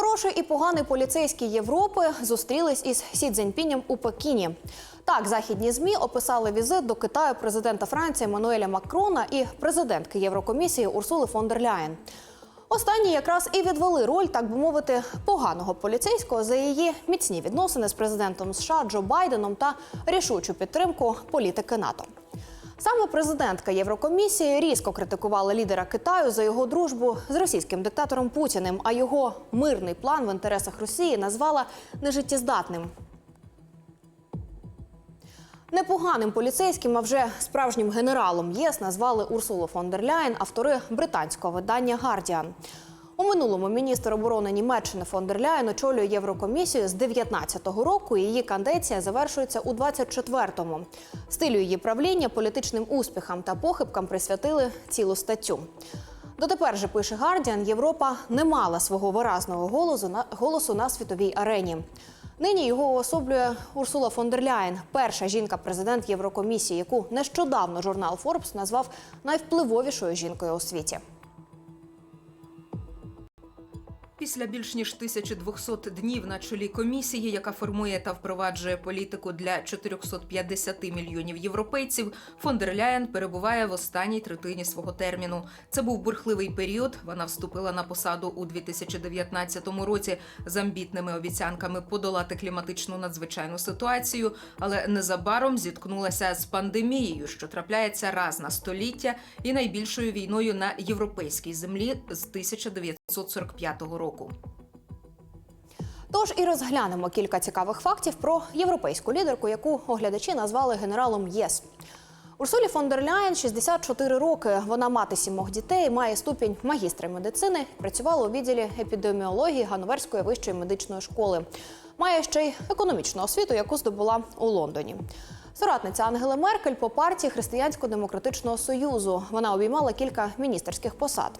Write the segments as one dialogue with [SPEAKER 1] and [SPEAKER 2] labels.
[SPEAKER 1] Хороший і поганий поліцейський Європи зустрілись із Сі Цзіньпінем у Пекіні. Так, західні змі описали візит до Китаю президента Франції Мануеля Макрона і президентки Єврокомісії Урсули фон дер Ляєн. Останні якраз і відвели роль, так би мовити, поганого поліцейського за її міцні відносини з президентом США Джо Байденом та рішучу підтримку політики НАТО. Саме президентка Єврокомісії різко критикувала лідера Китаю за його дружбу з російським диктатором Путіним, а його мирний план в інтересах Росії назвала нежиттєздатним. Непоганим поліцейським, а вже справжнім генералом ЄС назвали Урсулу фон дер Ляєн, автори британського видання Гардіан. У минулому міністр оборони Німеччини фон дер Ляєн очолює Єврокомісію з 19-го року. і Її кандидація завершується у 24-му. Стилю її правління, політичним успіхам та похибкам присвятили цілу статтю. Дотепер же пише Гардіан, Європа не мала свого виразного голосу на голосу на світовій арені. Нині його уособлює Урсула фон дер Ляєн, перша жінка-президент Єврокомісії, яку нещодавно журнал Forbes назвав найвпливовішою жінкою у світі.
[SPEAKER 2] Після більш ніж 1200 днів на чолі комісії, яка формує та впроваджує політику для 450 мільйонів європейців, фон дер Ляєн перебуває в останній третині свого терміну. Це був бурхливий період. Вона вступила на посаду у 2019 році з амбітними обіцянками подолати кліматичну надзвичайну ситуацію, але незабаром зіткнулася з пандемією, що трапляється раз на століття, і найбільшою війною на європейській землі з 1945 року.
[SPEAKER 1] Тож і розглянемо кілька цікавих фактів про європейську лідерку, яку оглядачі назвали генералом ЄС. Урсулі фон дер Ляєн 64 роки. Вона мати сімох дітей, має ступінь магістра медицини, працювала у відділі епідеміології Ганноверської вищої медичної школи. Має ще й економічну освіту, яку здобула у Лондоні. Соратниця Ангели Меркель по партії Християнсько-демократичного союзу. Вона обіймала кілька міністерських посад.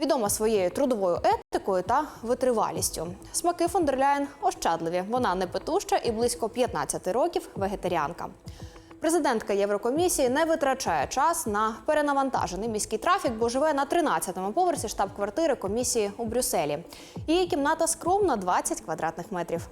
[SPEAKER 1] Відома своєю трудовою етикою та витривалістю. Смаки фон дер Ляєн ощадливі. Вона не петуща і близько 15 років вегетаріанка. Президентка Єврокомісії не витрачає час на перенавантажений міський трафік, бо живе на 13-му поверсі штаб-квартири комісії у Брюсселі. Її кімната скромна 20 квадратних метрів.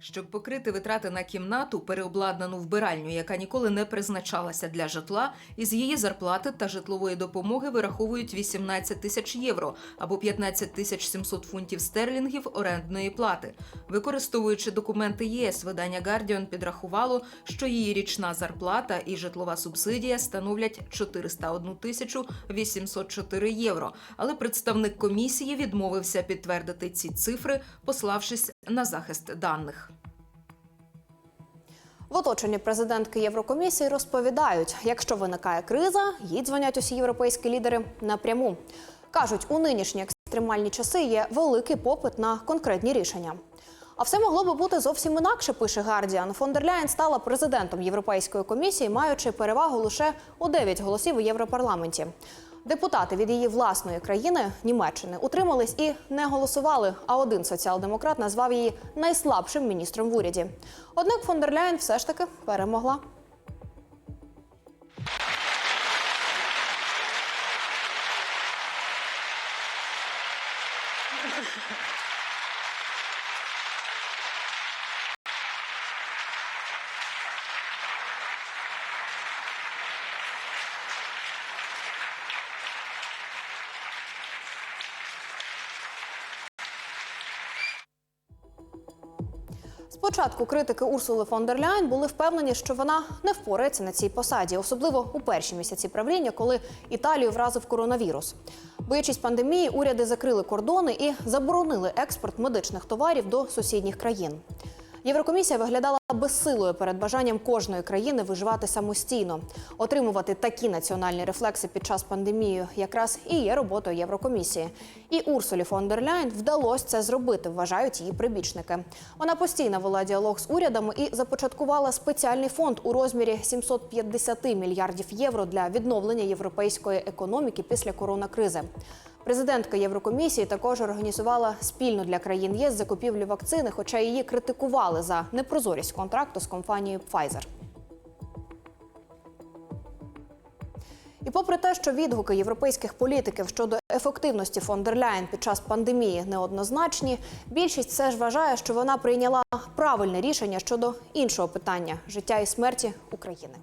[SPEAKER 2] Щоб покрити витрати на кімнату, переобладнану вбиральню, яка ніколи не призначалася для житла, із її зарплати та житлової допомоги вираховують 18 тисяч євро або 15 тисяч 700 фунтів стерлінгів орендної плати. Використовуючи документи ЄС, видання Guardian підрахувало, що її річна зарплата і житлова субсидія становлять 401 тисячу 804 євро. Але представник комісії відмовився підтвердити ці цифри, пославшись на захист даних.
[SPEAKER 1] В оточенні президентки Єврокомісії розповідають, якщо виникає криза, їй дзвонять усі європейські лідери напряму. Кажуть, у нинішні екстремальні часи є великий попит на конкретні рішення. А все могло би бути зовсім інакше, пише Гардіан. Фон стала президентом Європейської комісії, маючи перевагу лише у 9 голосів у Європарламенті. Депутати від її власної країни Німеччини утримались і не голосували. А один соціал-демократ назвав її найслабшим міністром в уряді. Однак фон дер Ляєн все ж таки перемогла. Спочатку критики Урсули фон дер Ляйн були впевнені, що вона не впорається на цій посаді, особливо у перші місяці правління, коли Італію вразив коронавірус. Боячись пандемії, уряди закрили кордони і заборонили експорт медичних товарів до сусідніх країн. Єврокомісія виглядала безсилою перед бажанням кожної країни виживати самостійно. Отримувати такі національні рефлекси під час пандемії якраз і є роботою Єврокомісії. І Урсулі фон дер Ляйн вдалося це зробити, вважають її прибічники. Вона постійно вела діалог з урядами і започаткувала спеціальний фонд у розмірі 750 мільярдів євро для відновлення європейської економіки після коронакризи. Президентка Єврокомісії також організувала спільно для країн ЄС закупівлю вакцини, хоча її критикували за непрозорість контракту з компанією Pfizer. І попри те, що відгуки європейських політиків щодо ефективності фон під час пандемії неоднозначні, більшість все ж вважає, що вона прийняла правильне рішення щодо іншого питання життя і смерті України.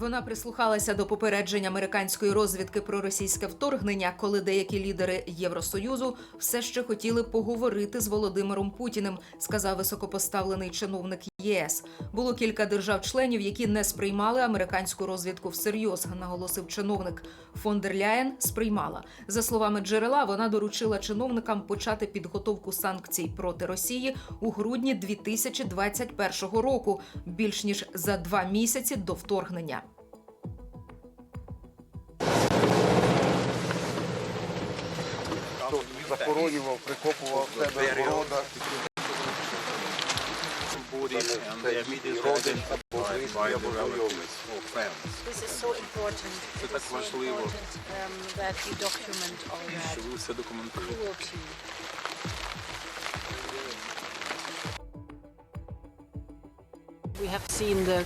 [SPEAKER 2] Вона прислухалася до попереджень американської розвідки про російське вторгнення, коли деякі лідери Євросоюзу все ще хотіли поговорити з Володимиром Путіним, сказав високопоставлений чиновник ЄС. Було кілька держав-членів, які не сприймали американську розвідку всерйоз, наголосив чиновник. Фон дер Ляєн сприймала. За словами джерела, вона доручила чиновникам почати підготовку санкцій проти Росії у грудні 2021 року, більш ніж за два місяці до вторгнення.
[SPEAKER 3] Захоронював, прикопував в себе в городах.
[SPEAKER 4] Це так важливо.
[SPEAKER 5] important um, that we document all that
[SPEAKER 4] Що ви все документуєте.
[SPEAKER 5] cruelty. We have seen the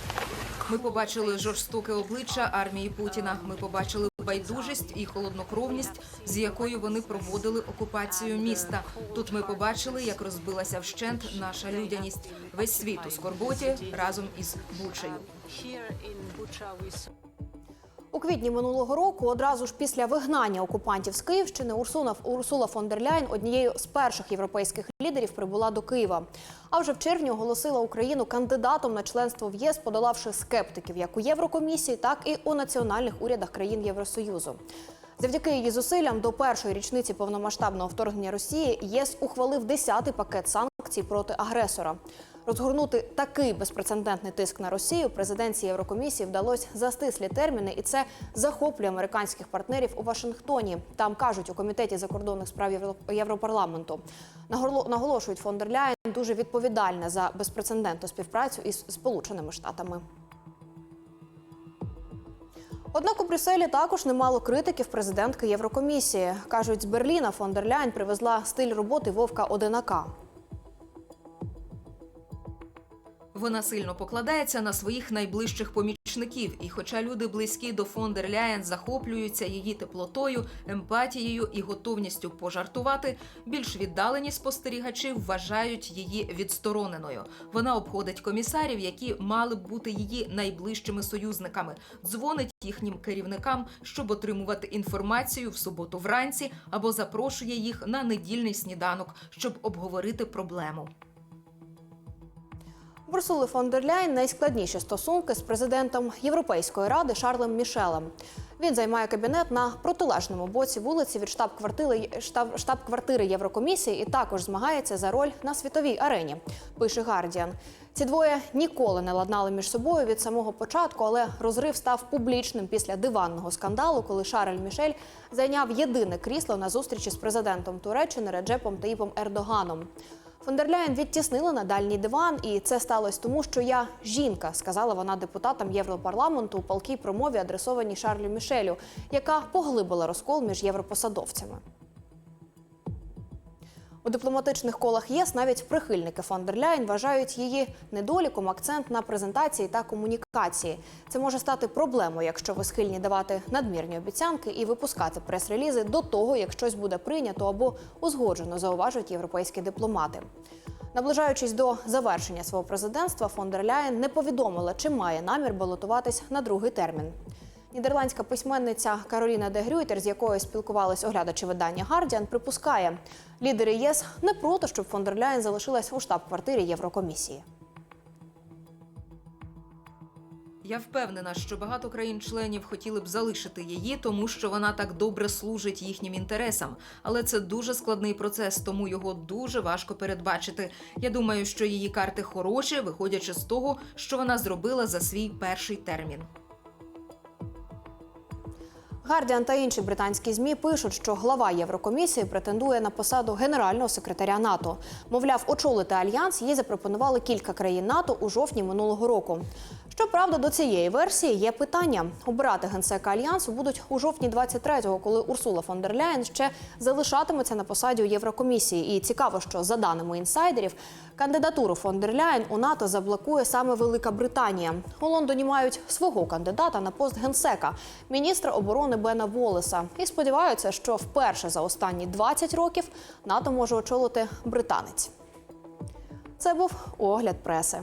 [SPEAKER 2] Ми побачили жорстоке обличчя армії Путіна. Ми побачили байдужість і холоднокровність, з якою вони проводили окупацію міста. Тут ми побачили, як розбилася вщент наша людяність. Весь світ у скорботі разом із Бучею.
[SPEAKER 1] У квітні минулого року, одразу ж після вигнання окупантів з Київщини, Урсуна Урсула фон дер Ляйн однією з перших європейських лідерів прибула до Києва. А вже в червні оголосила Україну кандидатом на членство в ЄС, подолавши скептиків як у Єврокомісії, так і у національних урядах країн Євросоюзу. Завдяки її зусиллям до першої річниці повномасштабного вторгнення Росії ЄС ухвалив 10-й пакет санкцій проти агресора. Розгорнути такий безпрецедентний тиск на Росію президенції Єврокомісії вдалося за стислі терміни, і це захоплює американських партнерів у Вашингтоні. Там кажуть у комітеті закордонних справ Євро- Європарламенту. Наголо- Наголошують фон дер Ляєн дуже відповідальна за безпрецедентну співпрацю із Сполученими Штатами. Однак у Брюсселі також немало критиків президентки Єврокомісії. Кажуть, з Берліна фон дер Ляйн привезла стиль роботи Вовка Одинака.
[SPEAKER 2] Вона сильно покладається на своїх найближчих помічників. І, хоча люди близькі до фон Ляєн захоплюються її теплотою, емпатією і готовністю пожартувати, більш віддалені спостерігачі вважають її відстороненою. Вона обходить комісарів, які мали б бути її найближчими союзниками, дзвонить їхнім керівникам, щоб отримувати інформацію в суботу вранці, або запрошує їх на недільний сніданок, щоб обговорити проблему.
[SPEAKER 1] В Урсули фон дер Ляйн найскладніші стосунки з президентом Європейської ради Шарлем Мішелем. Він займає кабінет на протилежному боці вулиці від штаб-квартири штаб, штаб-квартири Єврокомісії і також змагається за роль на світовій арені. Пише Гардіан. Ці двоє ніколи не ладнали між собою від самого початку, але розрив став публічним після диванного скандалу, коли Шарль Мішель зайняв єдине крісло на зустрічі з президентом Туреччини Реджепом Таїпом Ердоганом. Фон відтіснила на дальній диван, і це сталося тому, що я жінка, сказала вона депутатам Європарламенту у палкій промові, адресованій Шарлю Мішелю, яка поглибила розкол між європосадовцями. У дипломатичних колах ЄС навіть прихильники фон дер Ляєн вважають її недоліком акцент на презентації та комунікації. Це може стати проблемою, якщо ви схильні давати надмірні обіцянки і випускати прес-релізи до того, як щось буде прийнято або узгоджено, зауважують європейські дипломати. Наближаючись до завершення свого президентства, фон дер Ляєн не повідомила, чи має намір балотуватись на другий термін. Нідерландська письменниця Кароліна де Грюйтер, з якою спілкувались оглядачі видання Гардіан, припускає, лідери ЄС не проти, щоб фон дер Ляєн залишилась у штаб-квартирі Єврокомісії.
[SPEAKER 2] Я впевнена, що багато країн-членів хотіли б залишити її, тому що вона так добре служить їхнім інтересам. Але це дуже складний процес, тому його дуже важко передбачити. Я думаю, що її карти хороші, виходячи з того, що вона зробила за свій перший термін.
[SPEAKER 1] Гардіан та інші британські змі пишуть, що глава Єврокомісії претендує на посаду генерального секретаря НАТО. Мовляв, очолити альянс їй запропонували кілька країн НАТО у жовтні минулого року. Щоправда, до цієї версії є питання. Обирати генсека альянсу будуть у жовтні 23-го, коли Урсула фон дер Ляєн ще залишатиметься на посаді у Єврокомісії. І цікаво, що за даними інсайдерів, кандидатуру фон дер Ляєн у НАТО заблокує саме Велика Британія. У Лондоні мають свого кандидата на пост генсека, міністра оборони Бена Волеса. І сподіваються, що вперше за останні 20 років НАТО може очолити британець. Це був огляд преси.